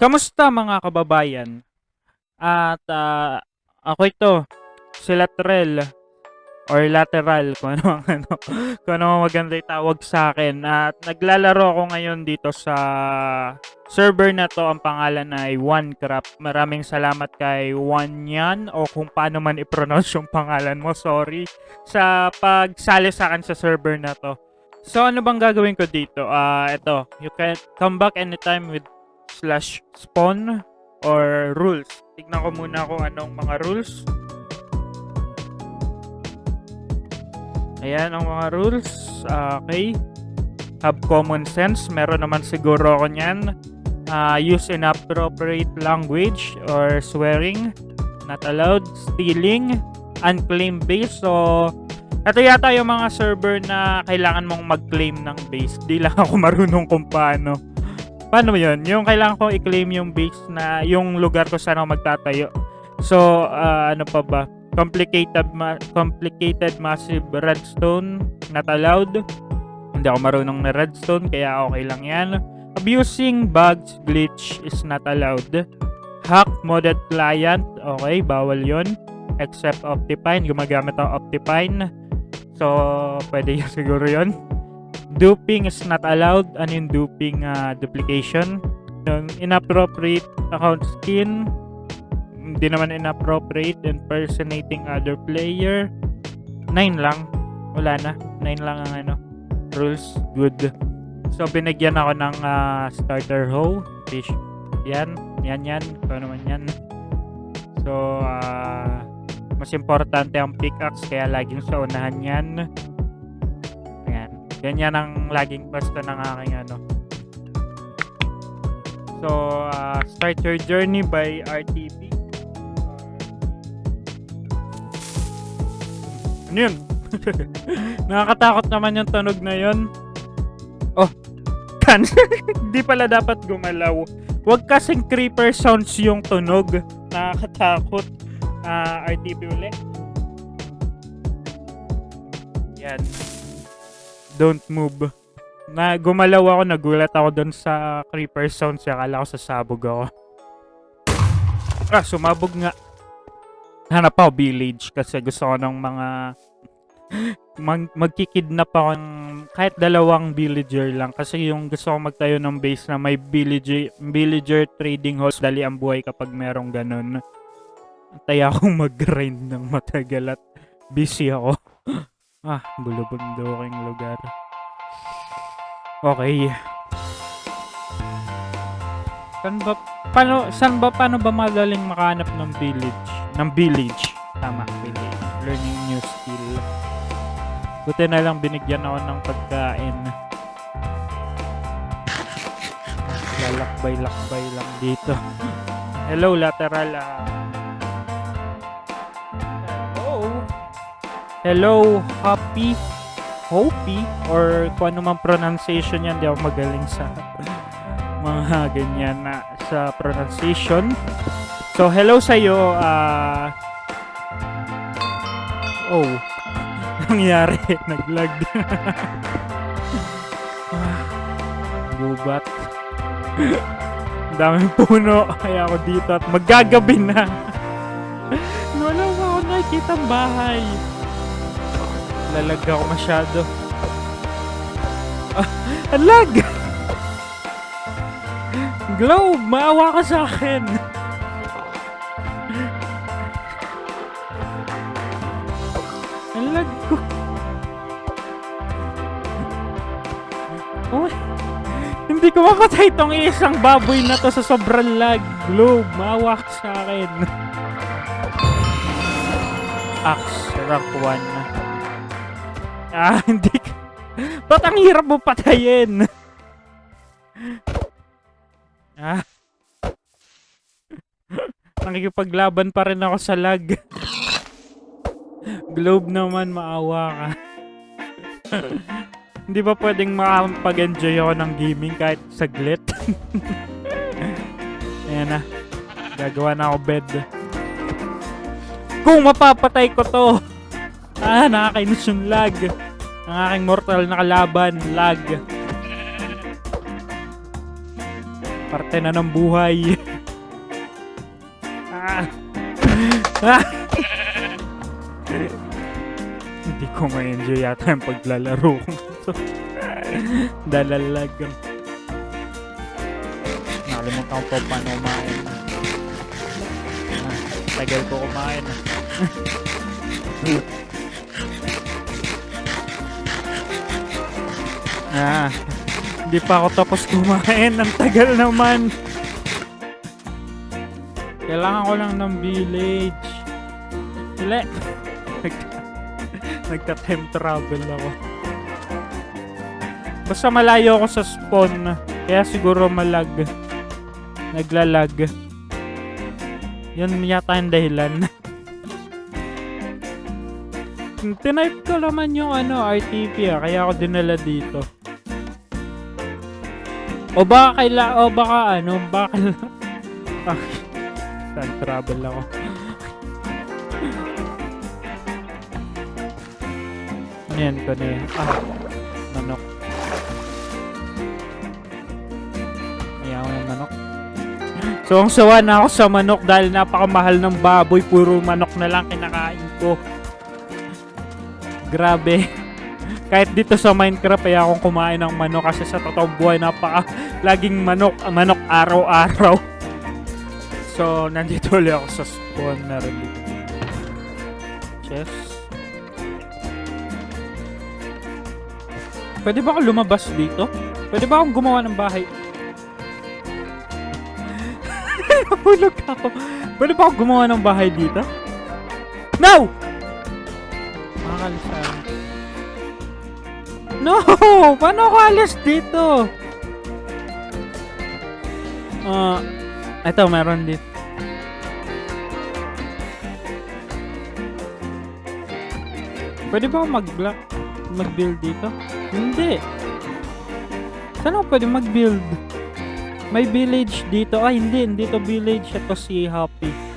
Kamusta mga kababayan? At ah, ako ito, si Latrell or lateral kung ano ano, kung ano maganda itawag sa akin. At naglalaro ako ngayon dito sa server na to. Ang pangalan ay OneCraft. Maraming salamat kay Wanyan o kung paano man i-pronounce yung pangalan mo. Sorry sa pagsali sa akin sa server na to. So ano bang gagawin ko dito? Ah, ito. You can come back anytime with slash spawn or rules. Tignan ko muna kung anong mga rules. Ayan ang mga rules. Ah, okay. Have common sense. Meron naman siguro ako niyan. Ah, use inappropriate language or swearing. Not allowed. Stealing. Unclaimed base. So, ito yata yung mga server na kailangan mong mag-claim ng base. Di lang ako marunong kung paano. Paano yun? Yung kailangan ko i-claim yung base na yung lugar ko saan ako magtatayo. So, ah, ano pa ba? Complicated, ma- complicated massive redstone not allowed. Hindi ako marunong na redstone kaya okay lang yan. Abusing bugs glitch is not allowed. Hack modded client, okay, bawal yon Except Optifine, gumagamit ako Optifine. So, pwede yun siguro yon Duping is not allowed. Ano yung duping ah, duplication? Yung inappropriate account skin. Hindi naman inappropriate. Impersonating other player. Nine lang. Wala na. Nine lang ang ano. Rules. Good. So, binigyan ako ng ah, starter hoe. Fish. Yan. Yan yan. Ito naman yan. So, ah, mas importante ang pickaxe kaya laging sa unahan yan. Ayan. Ganyan ang laging pwesto ng aking ano. So, ah, start your journey by RTP. Ano yun? Nakakatakot naman yung tunog na yun. Oh, kan. Di pala dapat gumalaw. Huwag kasing creeper sounds yung tunog. Nakakatakot. Ah, RTP ulit. Yan. Don't move. Na gumalaw ako, nagulat ako doon sa creeper sounds. Akala ko sasabog ako. Ah, sumabog nga. Hanap ako village kasi gusto ko ng mga mag magkikidnap ako ng kahit dalawang villager lang kasi yung gusto ko magtayo ng base na may villager, villager trading halls dali ang buhay kapag merong ganun. Taya akong mag-grind ng matagal at busy ako. ah, bulubunduking lugar. Okay. Saan ba, paano, saan ba, paano ba madaling makahanap ng village? Ng village. Tama, village. Learning new skill. Buti na lang binigyan ako ng pagkain. Lalakbay-lakbay lang dito. Hello, lateral. ah. Hello, happy. Hopi or kung ano man pronunciation yan, di ako magaling sa mga ganyan na sa pronunciation. So, hello sa iyo. ah oh, nangyari. Naglag. Gubat. Daming puno. Kaya ako dito at magagabi na. Wala ako nakikita bahay. Lalag ako masyado. Ah, ang lag! Globe, maawa ka sa akin. Ang lag ko. Oh, hindi ko mapatay tong isang baboy na to sa sobrang lag. Globe, maawa ka sa akin. Axe, rank 1. Ah, hindi ka. Ba't ang hirap mo patayin? ah. Nakikipaglaban pa rin ako sa lag. Globe naman, maawa ka. Hindi ba pwedeng makapag-enjoy ako ng gaming kahit saglit? Ayan na. Gagawa na ako bed. Kung mapapatay ko to! Ah, nakakainis yung lag. Ang aking mortal na kalaban, lag. Parte na ng buhay. ah. Ah. Hindi ko ma-enjoy yata yung paglalaro ko. nito. Dalalag. Nakalimutan ko pa paano kumain. Ah, tagal ko kumain. Ah. hindi pa ako tapos kumain. Ang tagal naman. Kailangan ko lang ng village. Dili. Nagka- Nagka-time travel ako. Basta malayo ako sa spawn. Kaya siguro malag. Naglalag. Yan yata yung dahilan. Tinype ko naman yung ano, RTP ah, kaya ako dinala dito. O baka kaila, o baka ano, baka ah, time travel ako. Yan ko na yun. Ah, manok. Ayaw ng manok. So, ang sawa na ako sa manok dahil napakamahal ng baboy. Puro manok na lang kinakain ko. Grabe. Kahit dito sa Minecraft, ay akong kumain ng manok kasi sa totoong buhay, napaka laging manok, manok araw-araw. So, nandito ulit ako sa spawn. Meron dito. Chest. Pwede ba ako lumabas dito? Pwede ba akong gumawa ng bahay? Nahulog ako. Pwede ba ako gumawa ng bahay dito? No! Makakalis ako. No! Paano ako alis dito? Ah, ito meron dito. Pwede ba mag-block? Mag-build dito? Hindi. Saan ako pwede mag-build? May village dito. Ay, hindi. Hindi to village. Ito si Happy.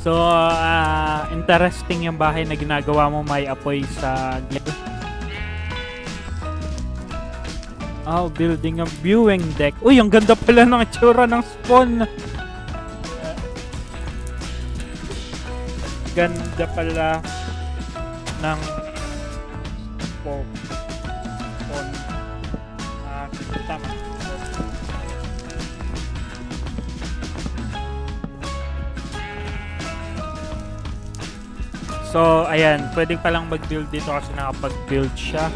So, ah, interesting yung bahay na ginagawa mo may apoy sa gilid. Oh, building a viewing deck. Uy, ang ganda pala ng itsura ng spawn. Ganda pala ng. Spawn. So, ayan. Pwede pa lang mag-build dito kasi nakapag-build siya.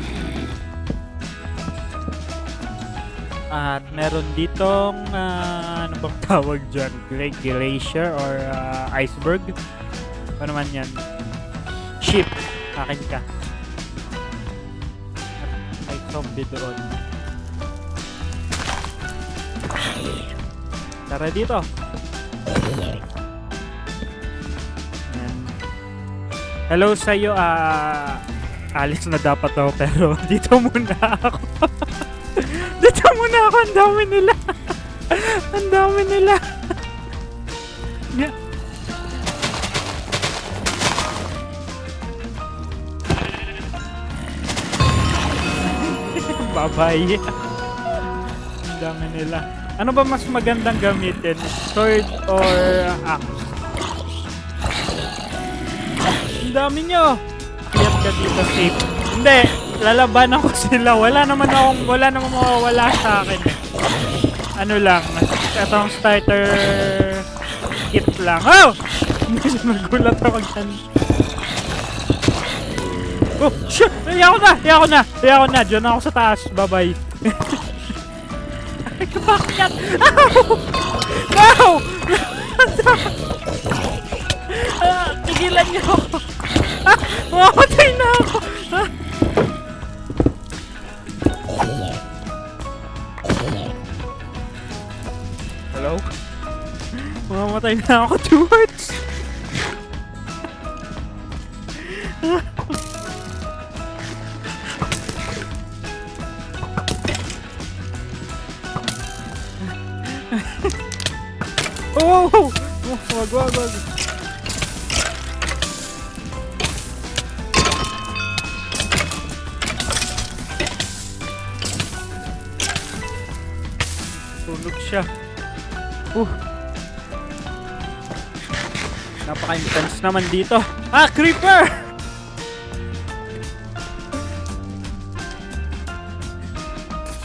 At meron ditong ah, ano bang tawag dyan? Gla- Glacier or ah, iceberg? Ano naman yan? Ship. Akin ka. May zombie doon. Tara dito. Hello sa'yo. Ah, alis na dapat ako pero dito muna ako. Dito muna ako, ang dami nila. ang dami nila. Bye-bye. ang dami nila. Ano ba mas magandang gamitin? Sword or axe? Dami nyo. Kiyat ka dito safe. Hindi, lalaban ako sila. Wala naman akong, wala naman mawawala sa akin. Ano lang, itong starter kit lang. Oh! Nagulat ako dyan. Oh, shit! Iya ako na! Iya ako na! Iya ako na! Diyan ako sa taas. Bye-bye. Ay, Bakit? Ow! No! ah, tigilan niyo ako. Mamamatay na ako. Hello? Mamamatay na ako, George. oh! Wag, wag, wag. Uh. Napaka-intense naman dito. Ah, creeper!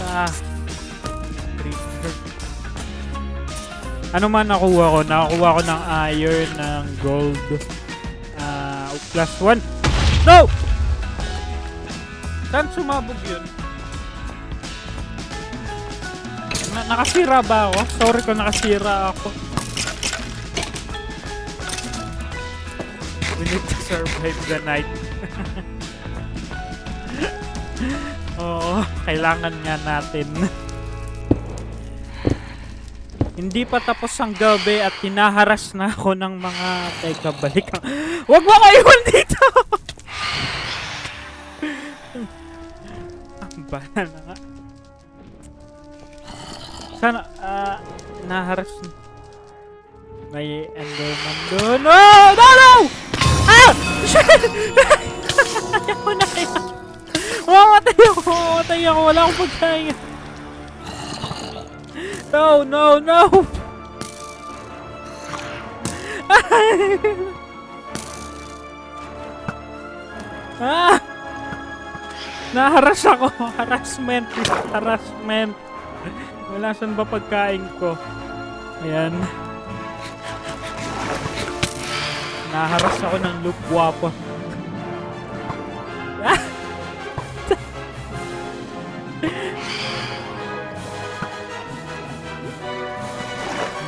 Ah. Creeper. Ano man nakuha ko? Nakakuha ko ng iron, ng gold. Ah, plus one. No! Saan sumabog yun? Na nakasira ba ako? Sorry kung nakasira ako. We need to survive the night. Oo, kailangan nga natin. Hindi pa tapos ang gabi at hinaharas na ako ng mga... Teka, balik. Huwag mo kayo dito! Na. May enderman doon. No! No! No! Ah! Shit! Ayaw na kaya. Mamamatay ako. Mamamatay ako. Wala akong pagkain. No, no, no! ah! Naharas ako. Harassment. Harassment. Wala saan ba pagkain ko? Ayan. Naharas ako ng loop guwapo.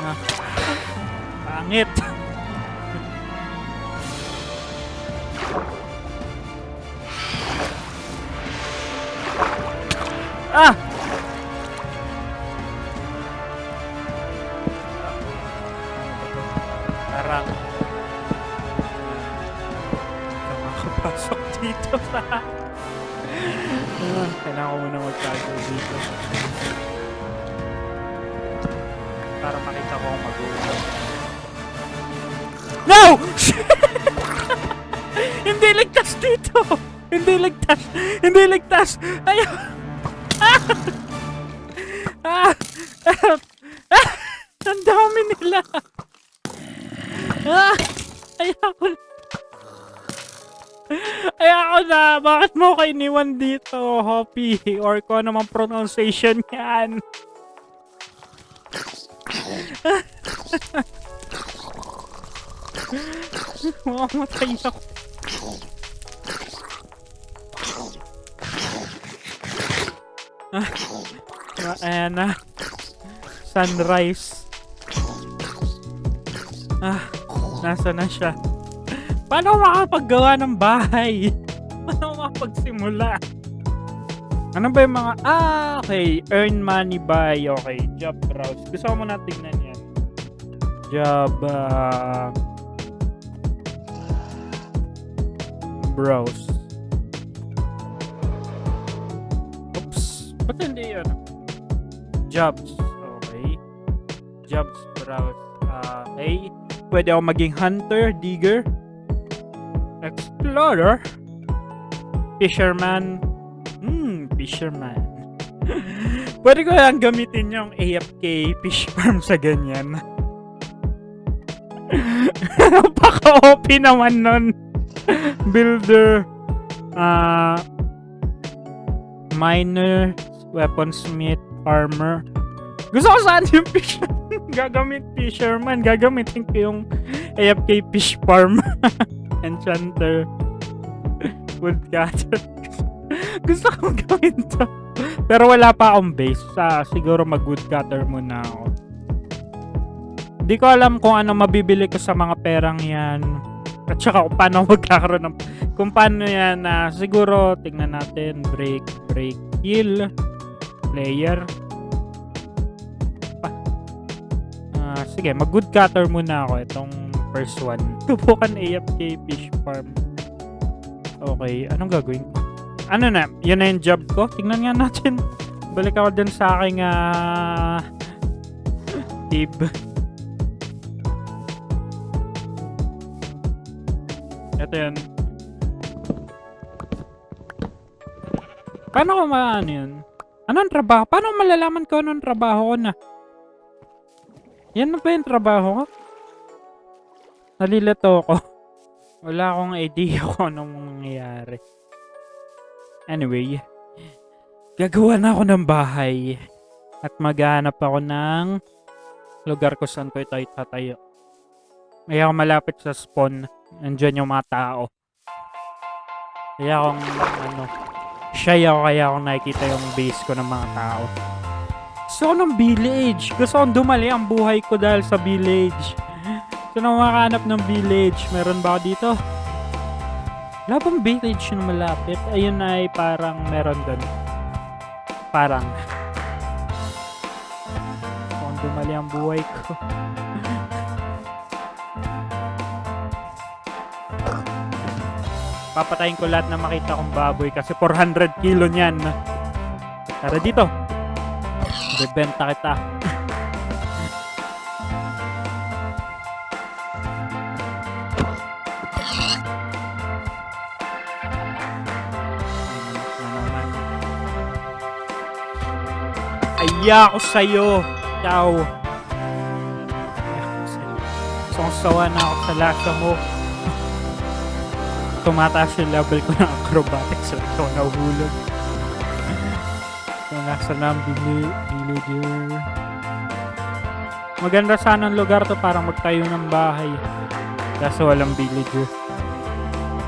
Ah! Pangit. Ko ang magulang. No! Hindi ligtas dito! Hindi ligtas! Hindi ligtas! Ayaw! Ah! Ah! Ah! Ang dami nila! Ah! Ayoko na. Ayoko na. Bakit mo ko iniwan dito, Hoppy? Or kung ano mang pronunciation yan. Mamamatay ako. Sunrise. Ah, nasa na siya? Paano makapaggawa ng bahay? Paano makapagsimula? Ano ba yung mga... Ah, okay. Earn money by... Okay. Job browse. Gusto ko muna tignan yan. Job... ah, browse. Oops. Ba't hindi yun? Jobs. Okay. Jobs browse. Ah, okay. Pwede ako maging hunter, digger, explorer, fisherman. Fisherman. Pwede ko lang gamitin yung AFK fish farm sa ganyan. Napaka-OP naman nun. Builder, ah, miner, weaponsmith, armor. Gusto ko saan yung fish gagamit fisherman. Gagamitin ko yung AFK fish farm. Enchanter. Woodcutter. Gusto ko gawin to. Pero wala pa akong base. Sa, siguro mag-woodcutter muna ako. Hindi ko alam kung ano mabibili ko sa mga perang yan. At saka kung paano magkakaroon ng... Kung paano yan na siguro tingnan natin. Break, break, kill. Player. Ah, sige, mag-woodcutter muna ako. Itong first one. Subukan AFK fish farm. Okay, anong gagawin ko? Ano na, yun na yung job ko. Tingnan nga natin. Balik ako dun sa aking ah... tip. Ito yun. Paano ko maano yun? Anong trabaho? Paano malalaman ko anong trabaho ko na? Yan na ba yung trabaho ko? Nalilito ako. Wala akong idea kung anong mangyayari. Anyway, gagawa na ako ng bahay. At maghanap ako ng lugar ko saan ko ito itatayo. Kaya ako malapit sa spawn. Nandiyan yung mga tao. Kaya akong ano, shy ako kaya ako nakikita yung base ko ng mga tao. Gusto ko ng village. Gusto kong dumali ang buhay ko dahil sa village. Gusto na makahanap ng village. Meron ba dito? Wala village na malapit? Ayun ay parang meron doon. Parang. Kong dumali ang buhay ko. Papatayin ko lahat na makita kong baboy kasi 400 kilo niyan. Tara dito. Bebenta kita. Aya ako sa'yo. Sa'yo. Songsawa na ako sa lasa mo. Tumataas yung level ko ng acrobatics. So, ito nahuhulog. So, nasa na ang bili- villager. Maganda sana ang lugar to para magtayo ng bahay. Kaso walang villager.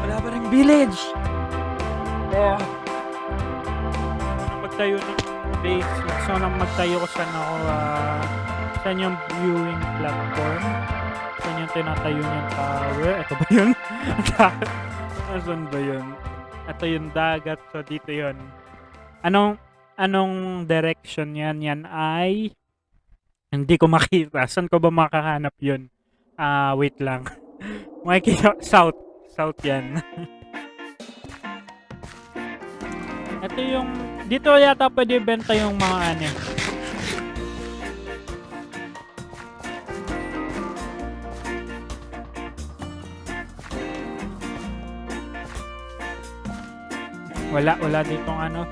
Wala ba rin village? Oh. Magtayo ng Gusto ko nang magtayo ko saan ako, ah, saan yung viewing platform. Saan yung tinatayo niyang tower. Ito ba yun? Asan ba yun? Ito yung dagat. So, dito yun. Anong, anong direction yan? Yan ay... Hindi ko makita. Saan ko ba makahanap yun? Ah, wait lang. Makikita, south. South yan. Ito yung, dito yata pwede benta yung mga ano. Wala, wala ditong ano.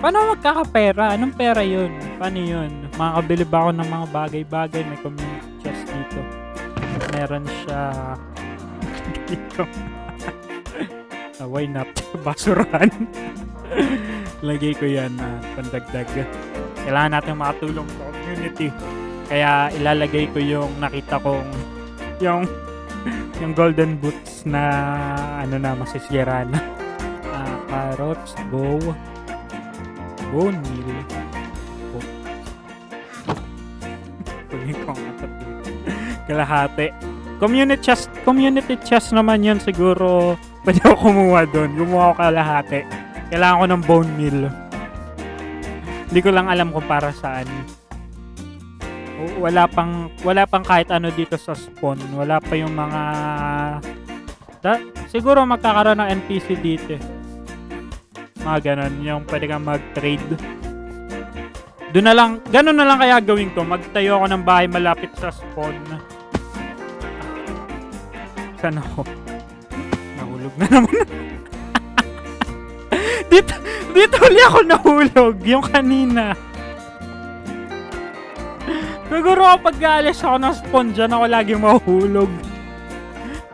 Paano magkakapera? Anong pera yun? Paano yun? Makakabili ba ako ng mga bagay-bagay? May community chest dito. Meron siya dito. Ah, why not? Basurahan. Lagay ko yan na pandagdag. Kailangan natin makatulong sa community. Kaya ilalagay ko yung nakita kong yung yung golden boots na ano na masisira na. Ah, carrots, bow, bone meal. Oh. Kunin ko ang atat dito. Kalahati. Community chest, community chest naman yun siguro. Pwede ako kumuha doon. Gumawa ako kalahati. Kailangan ko ng bone meal. Hindi ko lang alam kung para saan. Wala pang wala pang kahit ano dito sa spawn. Wala pa yung mga da, siguro magkakaroon ng NPC dito. eh. Mga ganun, yung pwede kang mag-trade. Doon na lang, ganun na lang kaya gawin ko. Magtayo ako ng bahay malapit sa spawn. Saan ako? Nahulog na naman. Dito, dito uli ako nahulog. Yung kanina. Siguro kapag alis ako ng spawn dyan, ako laging mahulog.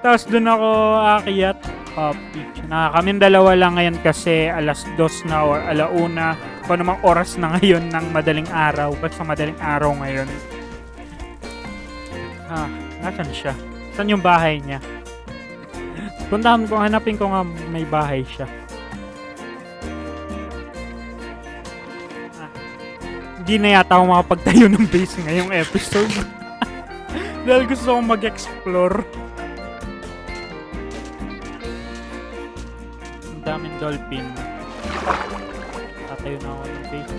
Tapos doon ako aakyat. Uh, na kaming dalawa lang ngayon kasi alas dos na or alauna. Kung namang oras na ngayon ng madaling araw. Basta madaling araw ngayon. Ah, nasan siya? Saan yung bahay niya? Puntahan ko, hanapin ko nga may bahay siya. Hindi na yata ako makapagtayo ng base ngayong episode. Dahil gusto kong mag-explore. Ang daming dolphin. Tatayo na ako ng base.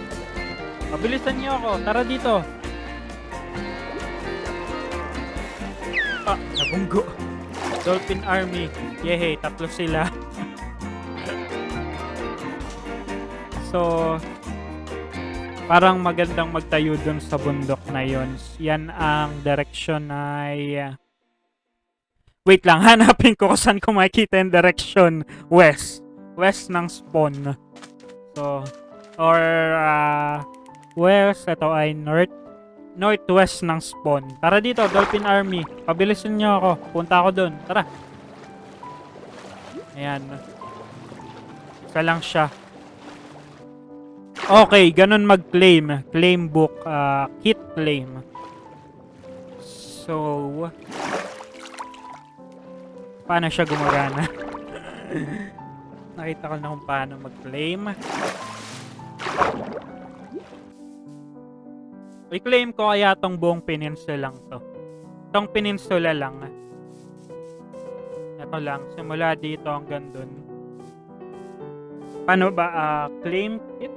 Mabilisan niyo ako. Tara dito. Ah, nabunggo. Dolphin Army. Yehey, tatlo sila. so, parang magandang magtayo dun sa bundok na yon. Yan ang direction ay... Wait lang, hanapin ko kung saan ko makikita yung direction. West. West ng spawn. So, or uh, west, ito ay north. northwest ng spawn. Tara dito, Dolphin Army. Pabilisin nyo ako. Punta ako doon. Tara. Ayan. Isa lang siya. Okay, ganun mag-claim. Claim book. ah, kit claim. So, paano siya gumagana? Nakita ko na kung paano mag-claim. I-claim ko kaya tong buong peninsula lang to. Tong peninsula lang. Ito lang. Simula dito hanggang dun. Paano ba? ah, claim it?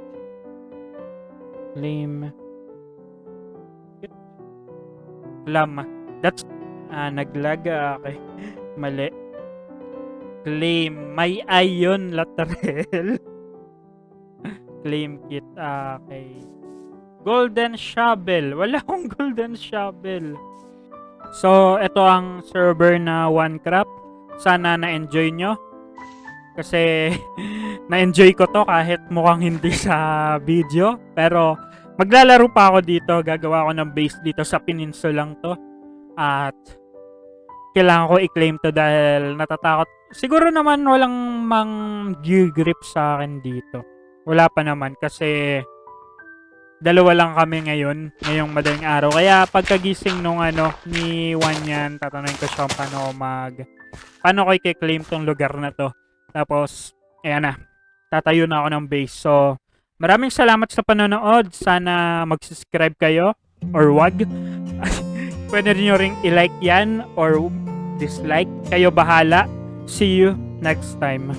Claim? Clam. That's ah, naglag. ah, Okay. Mali. Claim. May ayon lateral. Claim kit. Ah, okay. Golden shovel. Wala akong golden shovel. So, ito ang server na OneCraft. Sana na-enjoy nyo. Kasi, na-enjoy ko to kahit mukhang hindi sa video. Pero, maglalaro pa ako dito. Gagawa ko ng base dito sa peninsulang to. At, kailangan ko i-claim to dahil natatakot. Siguro naman walang mang grip sa akin dito. Wala pa naman kasi dalawa lang kami ngayon, ngayong madaling araw. Kaya pagkagising nung ano, ni Juan yan, tatanungin ko siya paano ako mag, paano ko i-claim tong lugar na to. Tapos, ayan na, tatayo na ako ng base. So, maraming salamat sa panonood. Sana mag-subscribe kayo or wag. Pwede nyo ring i-like yan or dislike. Kayo bahala. See you next time.